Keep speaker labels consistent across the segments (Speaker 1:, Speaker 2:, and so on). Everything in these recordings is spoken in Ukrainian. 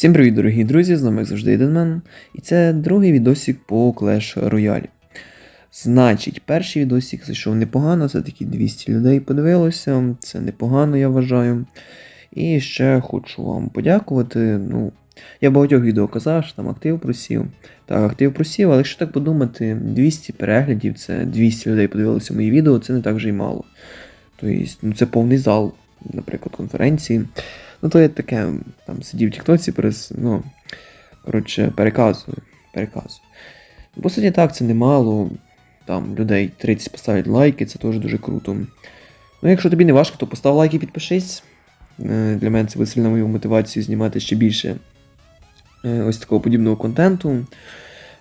Speaker 1: Всім привіт, дорогі друзі! З нами як завжди Іденмен. І це другий відосик по Clash Royale. Значить, перший відосик зайшов непогано, це таки 200 людей подивилося. Це непогано, я вважаю. І ще хочу вам подякувати. Ну, я багатьох відео казав, що там актив просів. Так, актив просів, але якщо так подумати, 200 переглядів, це 200 людей подивилося мої відео, це не так вже й мало. Тобто, ну, це повний зал, наприклад, конференції. Ну, то я таке, там сидів в Тіктоці, перес, ну, коротше, переказую. переказую. По суті, так, це немало. Там людей 30 поставлять лайки, це теж дуже круто. Ну, якщо тобі не важко, то постав лайк і підпишись. Е, Для мене це висильна мою мотивацію знімати ще більше е, ось такого подібного контенту.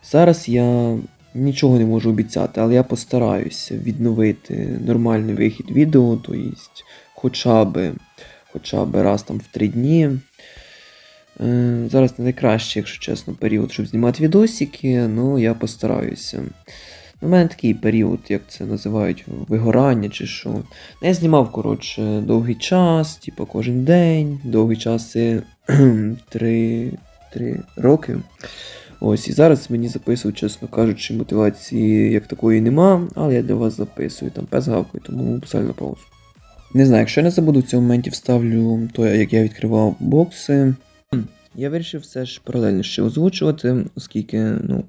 Speaker 1: Зараз я нічого не можу обіцяти, але я постараюся відновити нормальний вихід відео, то єсть хоча б хоча б раз там в три дні. Е, Зараз не найкращий, якщо чесно, період, щоб знімати відосики, ну я постараюся. У мене такий період, як це називають, вигорання чи що. Ну, Я знімав, коротше, довгий час, типу кожен день, довгий час це 3, 3 роки. Ось, і зараз мені записують, чесно кажучи, мотивації як такої нема, але я для вас записую там пес гавкою, тому писаю паузу. Не знаю, якщо я не забуду в цьому моменті вставлю то, як я відкривав бокси. Я вирішив все ж паралельно ще озвучувати, оскільки, ну,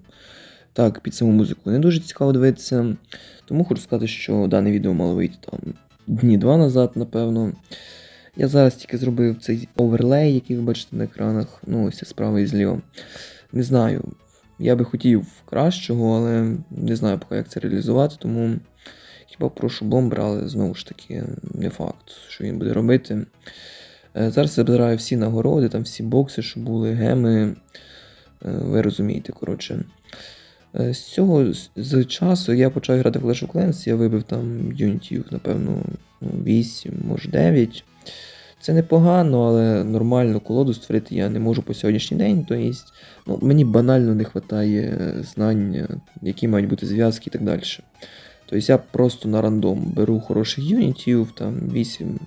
Speaker 1: так, під саму музику не дуже цікаво дивитися. Тому хочу сказати, що дане відео мало вийти там дні два назад, напевно. Я зараз тільки зробив цей оверлей, який ви бачите на екранах, ну, ось справа і зліва. Не знаю, я би хотів кращого, але не знаю поки як це реалізувати, тому хіба прошу бомбер, але знову ж таки не факт, що він буде робити. Е, Зараз я збираю всі нагороди, там всі бокси, що були, геми. Е, Ви розумієте, коротше. Е, З цього з- часу я почав грати в Clash of Clans, я вибив там юнітів, напевно, ну, 8, може 9. Це непогано, але нормальну колоду створити я не можу по сьогоднішній день. Тобто, ну, мені банально не вистачає знань, які мають бути зв'язки і так далі. Тобто я просто на рандом беру хороших юнітів, там 8,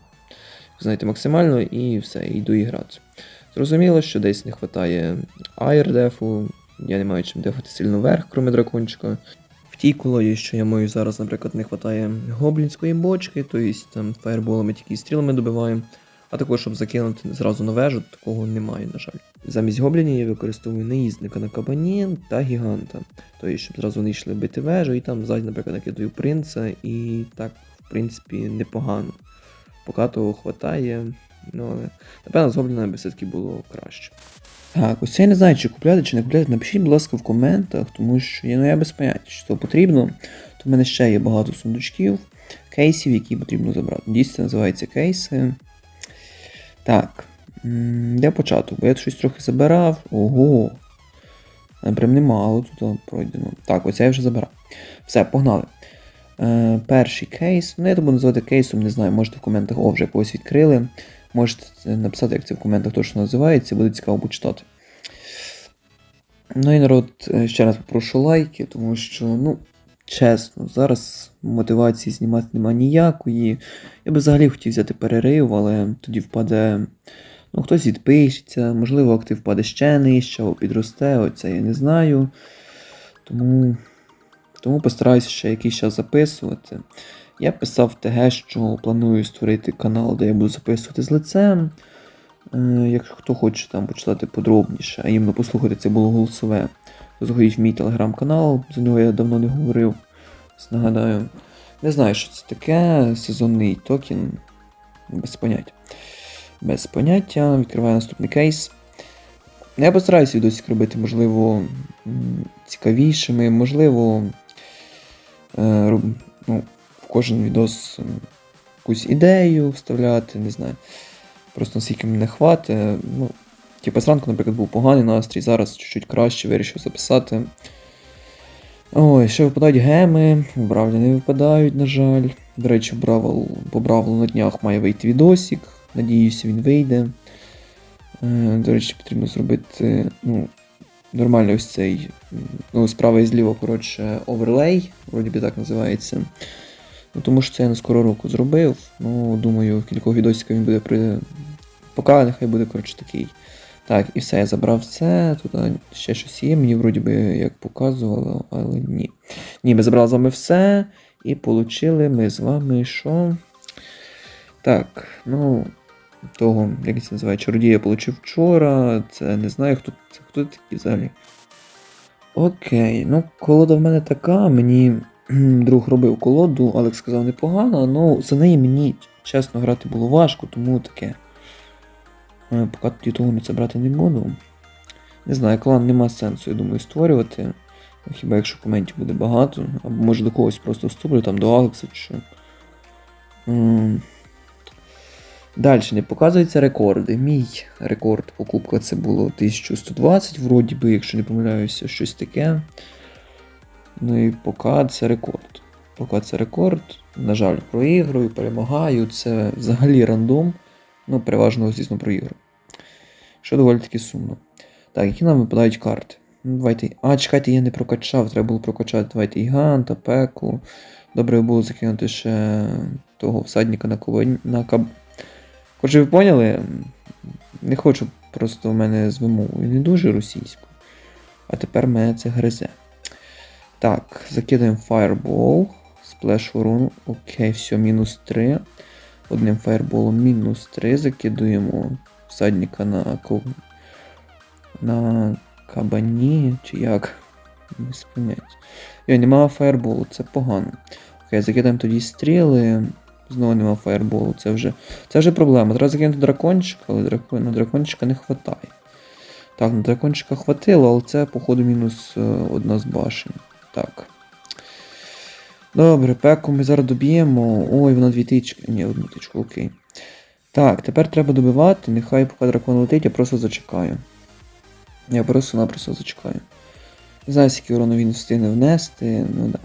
Speaker 1: знаєте, максимально, і все, йду і грати. Зрозуміло, що десь не вистачає айрдефу, я не маю чим дефати сильно вверх, крім дракончика. В тій колоді, що я маю зараз, наприклад, не вистачає гоблінської бочки, тобто там фаєрболами тільки стрілами добиваємо. А також, щоб закинути зразу на вежу, такого немає, на жаль. Замість гоблінів я використовую наїзника на кабані та гіганта. Тобто, щоб зразу вони йшли бити вежу, і там ззаді, наприклад, накидаю принца, і так, в принципі, непогано. Поки того хватає. Ну, але напевно, з гоблінами все-таки було краще. Так, ось я не знаю, чи купляти, чи не купляти. Напишіть, будь ласка, в коментах, тому що ну, я без поняття, що це потрібно. То в мене ще є багато сундучків, кейсів, які потрібно забрати. Дійсно, це називається кейси. Так. Де початок? Бо я щось трохи забирав. Ого. Е, Прям немало тут пройдено. Так, ось я вже забирав. Все, погнали. Е, перший кейс. Ну, я то буду називати кейсом, не знаю, можете в коментах, о, вже когось відкрили. Можете написати, як це в коментах точно називається, буде цікаво почитати. Ну і народ, е, ще раз попрошу лайки, тому що, ну, чесно, зараз мотивації знімати нема ніякої. Я би взагалі хотів взяти перерив, але тоді впаде. Ну, хтось відпишеться, можливо, актив впаде ще нижче, або підросте, оце я не знаю. Тому, тому постараюся ще якийсь час записувати. Я писав ТГ, що планую створити канал, де я буду записувати з лицем. Е, Якщо хто хоче там почитати подробніше, а іменно послухати це було голосове, заходіть в мій телеграм-канал, за нього я давно не говорив. Нагадаю. Не знаю, що це таке, сезонний токен. Без поняття. Без поняття. Відкриваю наступний кейс. Я постараюся відосик робити, можливо, цікавішими, можливо, е, ну, в кожен відос якусь ідею вставляти, не знаю. Просто наскільки мене хватить. Ну, типу, зранку, наприклад, був поганий настрій, зараз чуть-чуть краще вирішив записати. Ой, ще випадають геми, бравлі не випадають, на жаль. До речі, бравл, по бравлу на днях має вийти відосик. Надіюся, він вийде. Е, До речі, потрібно зробити ну, нормальний ось цей. Ну, справа і зліва, коротше, оверлей, вроді би так називається. Ну, тому що це я на скоро року зробив. Ну, думаю, кількох відосиках він буде при. Поки нехай буде, коротше, такий Так, і все, я забрав все. Тут ще щось є, мені вроді би як показувало, але ні. Ні, ми забрали з вами все. І получили ми з вами що? Так, ну. Того, як це називає, чародія отримав вчора. Це не знаю, хто це хто такий взагалі. Окей, ну колода в мене така, мені друг робив колоду, Алекс сказав непогано, але за неї мені чесно грати було важко, тому таке. Е, Поки тоді того це брати не буду. Не знаю, клан нема сенсу, я думаю, створювати. Хіба якщо коментів буде багато, або може до когось просто вступлю, там до Алекса чи що. Далі не показуються рекорди. Мій рекорд покупка це було 1120, вроді би, якщо не помиляюся, щось таке. Ну і поки це рекорд. Поки це рекорд. На жаль, проігрую, перемагаю. Це взагалі рандом. Ну, переважно, звісно, проігрую. Що доволі таки сумно. Так, які нам випадають карти? Ну, давайте. А, чекайте, я не прокачав, треба було прокачати. Давайте Гіганта, пеку. Добре було закинути ще того всадника на ковень. на каб. Отже, ви поняли? Не хочу просто в мене з вимовою не дуже російською. А тепер мене це гризе. Так, закидаємо Fireball. Splash урон. Окей, все, мінус 3. Одним фаерболом мінус 3. Закидуємо всадника на на кабані, чи як? Не спинять. Йо, немає фаерболу, це погано. Окей, закидаємо тоді стріли. Знову нема фаерболу, це вже. Це вже проблема. Треба закинути дракончика, але дракон... на дракончика не вистачає. Так, на дракончика хватило, але це, походу, мінус е, одна з башень. Так. Добре, пеку ми зараз доб'ємо. Ой, вона дві тички. Ні, одну тичку, окей. Так, тепер треба добивати. Нехай поки дракон летить, я просто зачекаю. Я просто-напросто зачекаю. Не знаю, скільки урону він встигне внести, ну да.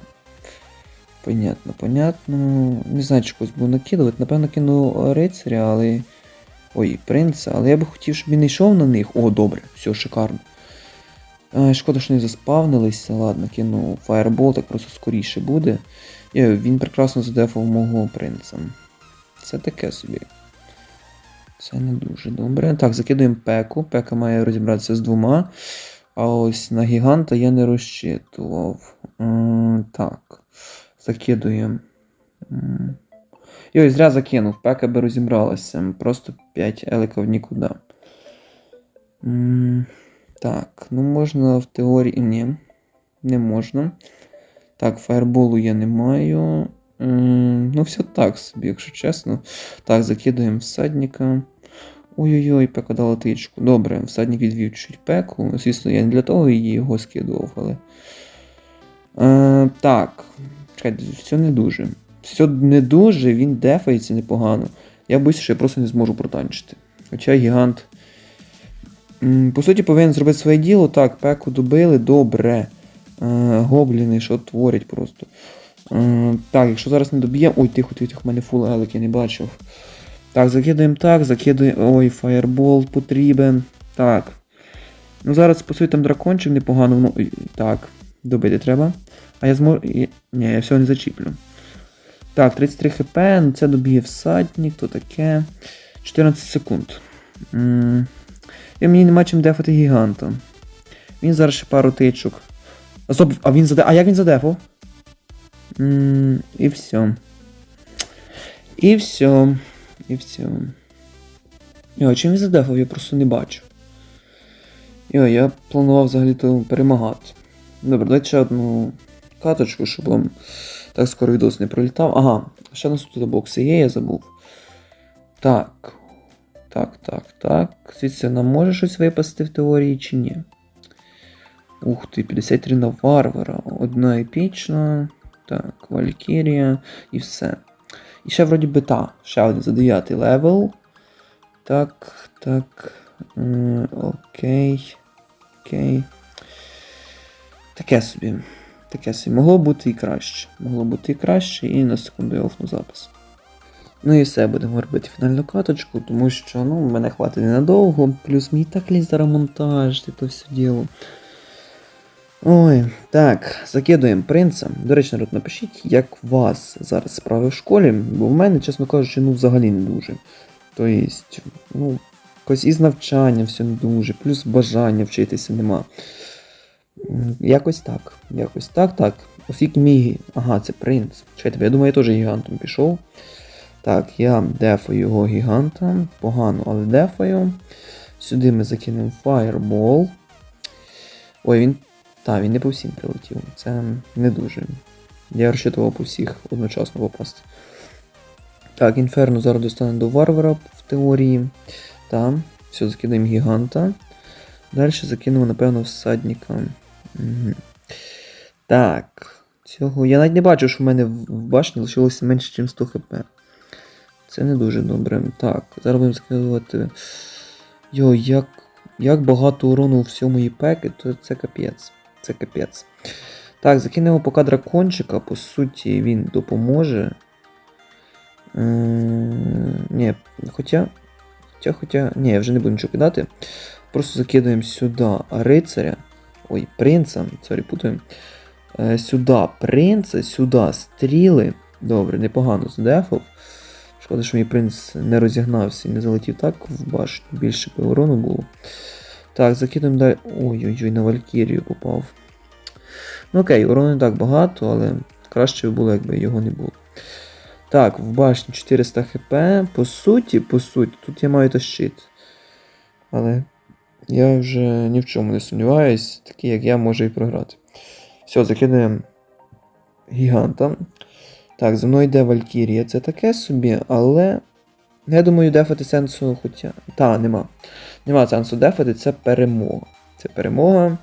Speaker 1: Понятно, понятно. Не знаю, чи когось буду накидувати. Напевно, кину рицаря, але. Ой, принца, але я би хотів, щоб він йшов на них. О, добре, все, шикарно. Шкода, що не заспавнилися. Ладно, кину фаербол, так просто скоріше буде. І він прекрасно задефав мого принца. Це таке собі. Це не дуже добре. Так, закидуємо пеку. Пека має розібратися з двома. А ось на гіганта я не розчитував. Так. Закидуємо. І ось зря закинув, пека би розібралася. Просто 5 елика в нікуди. Так, ну можна в теорії. Ні. Не можна. Так, фаерболу я не маю. Ну, все так собі, якщо чесно. Так, закидуємо всадника. Ой-ой-ой, пека дала тичку. Добре, всадник відвів чуть пеку. Звісно, я не для того її його скидував, але. Е, так. Чекайте, все не дуже. Все не дуже, він дефається непогано. Я боюся, що я просто не зможу протанчити. Хоча гігант. По суті, повинен зробити своє діло. Так, пеку добили, добре. Е, гобліни, що творять просто. Е, так, якщо зараз не доб'ємо. Ой, тихо, тихо, тихо, в мене фул елек, я не бачив. Так, закидуємо так, закидуємо. Ой, фаєрбол потрібен. Так. Ну зараз, по суті, там дракончик непогано. Ну, так, добити треба. А я зможу. Ні, я всього не зачіплю. Так, 33 хп, ну це доб'є всадник, то таке. 14 секунд. М, І мені нема чим дефати гіганта. Він зараз ще пару тичок. Стоп, а він заде. А як він задефав? І все. І все. І все. Йо, чим він задефав, я просто не бачу. Йо, я планував взагалі-то перемагати. Добре, дайте ще одну каточку, щоб вам так скоро відос не пролітав. Ага, ще нас тут бокси є, я забув. Так. Так, так, так. Звідси нам може щось випасти в теорії чи ні? Ух ти, 53 на варвара. Одна епічна. Так, Валькірія і все. І ще вроді би та. Ще один за 9 левел. Так, так. м, Окей. Окей. Таке собі. Таке собі. Могло бути і краще. Могло бути і краще, і на секунду я офну запис. Ну і все, будемо робити фінальну каточку, тому що ну, мене хватить ненадовго, плюс мені так лізь зараз монтаж, це все діло. Ой, так, закидуємо принца. До речі, народ, напишіть, як у вас зараз справи в школі, бо в мене, чесно кажучи, ну взагалі не дуже. Тобто, ну, Якось із навчанням все не дуже, плюс бажання вчитися нема. Якось так. Якось так, так. Оскільки мій. Ага, це принц. Чекайте, я думаю, я теж гігантом пішов. Так, я дефаю його гіганта. Погано, але дефаю. Сюди ми закинемо Fireball. Ой, він. Та, він не по всім прилетів. Це не дуже. Я розчитував по всіх одночасно попасти. Так, інферно зараз достане до варвара в теорії. Там. Все, закидаємо гіганта. Далі закинемо, напевно, всадника. Угу. Так. Цього. Я навіть не бачу, що в мене в башні лишилося менше, ніж 100 хп. Це не дуже добре. Так, зараз будемо закидувати. Йо, як, як багато урону у всьому іпеки, то це капець. Це капець. Так, закинемо поки дракончика, по суті, він допоможе. М, Ні, хоча. Хоча, хоча. Ні, я вже не буду нічого кидати. Просто закидаємо сюди рицаря. Ой, принца. Сорі, путаємо. Е, Сюди принца, сюди стріли. Добре, непогано здефав. Шкода, що мій принц не розігнався і не залетів так в башню. Більше би урону було. Так, закидуємо далі. Ой-ой-ой, на Валькірію попав. Ну окей, урону не так багато, але краще б було, якби його не було. Так, в башні 400 хп. По суті, по суті, тут я маю та щит. Але я вже ні в чому не сумніваюсь, такий як я можу і програти. Все, закидаємо гіганта. Так, за мною йде Валькірія. Це таке собі, але. Я думаю, дефати сенсу, хоча. Та, нема. Нема сенсу дефати, це перемога. Це перемога.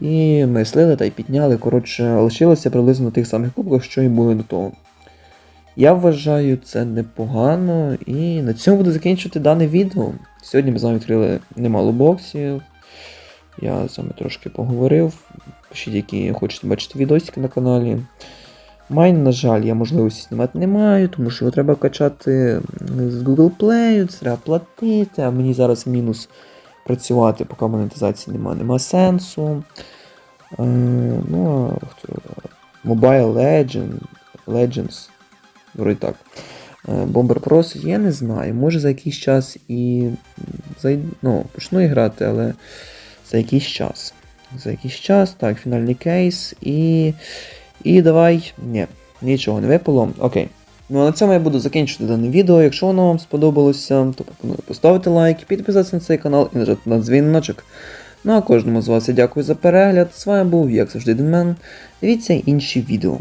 Speaker 1: І ми слили та й підняли. Коротше, лишилося приблизно на тих самих кубках, що і були до того. Я вважаю це непогано. І на цьому буду закінчувати дане відео. Сьогодні ми з вами відкрили немало боксів. Я з вами трошки поговорив. Пишіть, які хочете бачити відосики на каналі. Майн, на жаль, я можливості знімати не маю, тому що його треба качати з Google Play, треба платити, а мені зараз мінус працювати, поки монетизації нема, нема сенсу. Е, ну, хто? Mobile Legend, Legends. Вроді так. Е, Bomber Pros, я не знаю. Може за якийсь час і зай... ну, почну і грати, але за якийсь час. За якийсь час, так, фінальний кейс і. І давай. Ні, нічого не випало. Окей. Ну а на цьому я буду закінчувати дане відео. Якщо воно вам сподобалося, то пропоную поставити лайк, підписатися на цей канал і нажати на дзвіночок. Ну а кожному з вас я дякую за перегляд. З вами був, як завжди, Денмен. Дивіться інші відео.